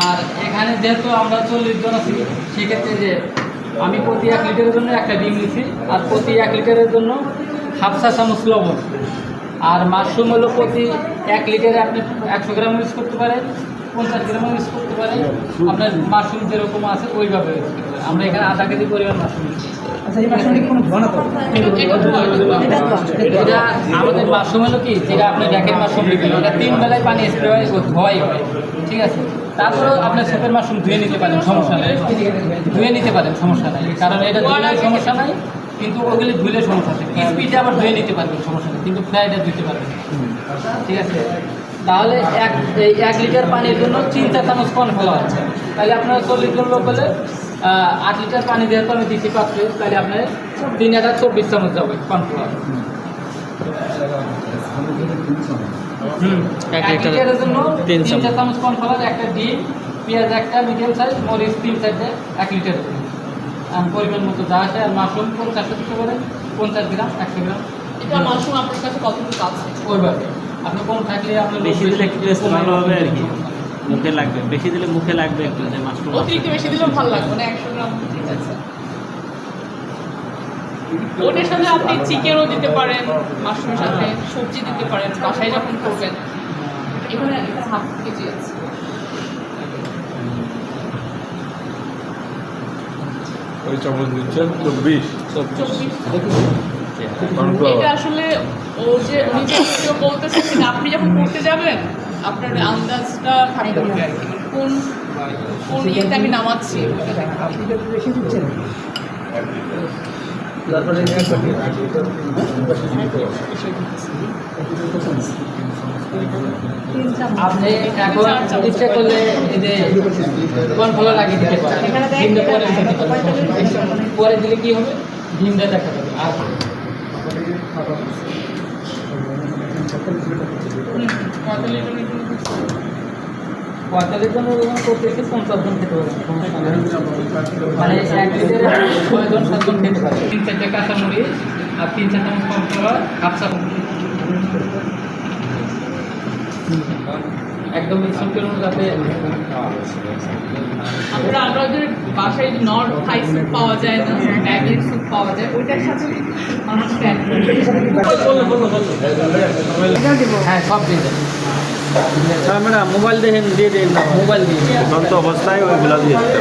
আর এখানে যেহেতু আমরা চল্লিশ জন আছি, সেক্ষেত্রে যে আমি প্রতি এক লিটারের জন্য একটা ডিম নিছি, আর প্রতি এক লিটারের জন্য হাফ চা চামচ লবণ। আর মাশরুম হলো প্রতি এক লিটারে আপনি একশো গ্রাম ইউজ করতে পারেন, পঞ্চাশ গ্রাম ইউজ করতে পারেন। আপনার মাশরুম যেরকম আছে, ওইভাবে। আমরা এখানে আধা কেজি পরিমাণ মাশরুম আচ্ছা এই মাসে কোনো ধোয়া না তো এটা আমাদের মাশরুম হলো কি? যেটা আপনি দেখেন মাশরুম বিক্রি ওটা তিন বেলায় পানি স্প্রে হয় ও ধোয়াই হয়। ঠিক আছে? তারপরেও আপনি সুপের মাশরুম ধুয়ে নিতে পারেন সমস্যা নেই। ধুয়ে নিতে পারেন সমস্যা নাই। কারণ এটা ধুলে সমস্যা নাই কিন্তু ওগুলি ধুলে সমস্যা আছে। স্পিডে আবার ধুয়ে নিতে পারবেন সমস্যা নেই। কিন্তু ফ্রাইটা ধুতে পারবেন। ঠিক আছে? তাহলে এক এই এক লিটার পানির জন্য তিন চার চামচ কর্নফ্লাওয়ার আছে। তাহলে আপনার চল্লিশ জন লোক হলে আট লিটার পানি যেহেতু আমি দিচ্ছি পাত্রে তাহলে আপনার তিন হাজার চব্বিশ চামচ যাবে কর্নফ্লাওয়ার হুম এক এক লিটারের জন্য তিন তিন চামচ। চামচ কর্নফ্লাওয়ার একটা ডিম পেঁয়াজ একটা মিডিয়াম সাইজ মরিচ তিন সাইজে এক লিটার আর পরিমাণ মতো যা আছে আর মাশরুম পঞ্চাশটা দিতে পারেন পঞ্চাশ গ্রাম একশো গ্রাম। এটা মাশরুম আপনার কাছে কতটুকু আছে? ওইভাবে। আপনি কম থাকলে আপনার বেশি দিলে ভালো হবে আর কি। মুখে লাগবে বেশি দিলে মুখে লাগবে একটু যে মাশরুম অতিরিক্ত বেশি দিলেও ভালো লাগবে না একশো গ্রাম ঠিক আছে। ওটার সাথে আপনি চিকেনও দিতে পারেন মাশরুমের সাথে সবজি দিতে পারেন বাসায় যখন করবেন। এখানে হাফ কেজি আছে। ওই চামচ দিচ্ছেন চব্বিশ। চব্বিশ। এটা আসলে ও যে উনি যে কেউ আপনি যখন করতে যাবেন আপনার আন্দাজটা থাকতে হবে আর কি। কোন কোন ইয়েতে আমি নামাচ্ছি? আপনি এখন করলে এই যে কর্নফ্লাওয়ার লাগিয়ে দিতে পারেন। ডিমটা পরে পরে দিলে কি হবে? ডিমটা দেখা যাবে। আর পঁয়তাল্লিশ জনের জন্য পঁয়তাল্লিশ জন ওজন করতে এসে পঞ্চাশ জন খেতে পারবেন মানে এক লিটারে ছয় সাতজন খেতে পারে তিন চারটে কাঁচামরিচ আর তিন চার চামচ কর্নফ্লাওয়ার হাফ চা একদম মিশ্রণ করুন যাতে আমরা আমরা যে বাসায় যে নর থাই স্যুপ পাওয়া যায় না ব্যাগের স্যুপ পাওয়া যায় ওইটার সাথে হ্যাঁ সব দিয়ে দেন আমরা মোবাইল দেখেন দিয়ে দেন না। মোবাইল দিয়ে। দেন। অবস্থায় ওইগুলা দিয়ে দিতে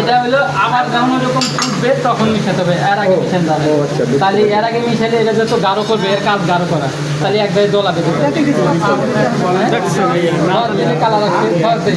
এটা হলো আবার যখন ফুটবে তখন মিশাতে হবে। এর আগে মিশান যাবে তাহলে এর আগে মিশালে এটা যত গাঢ় করবে এর কাজ গাঢ় করা। তাহলে একবারে দোলাবে কালার আসছে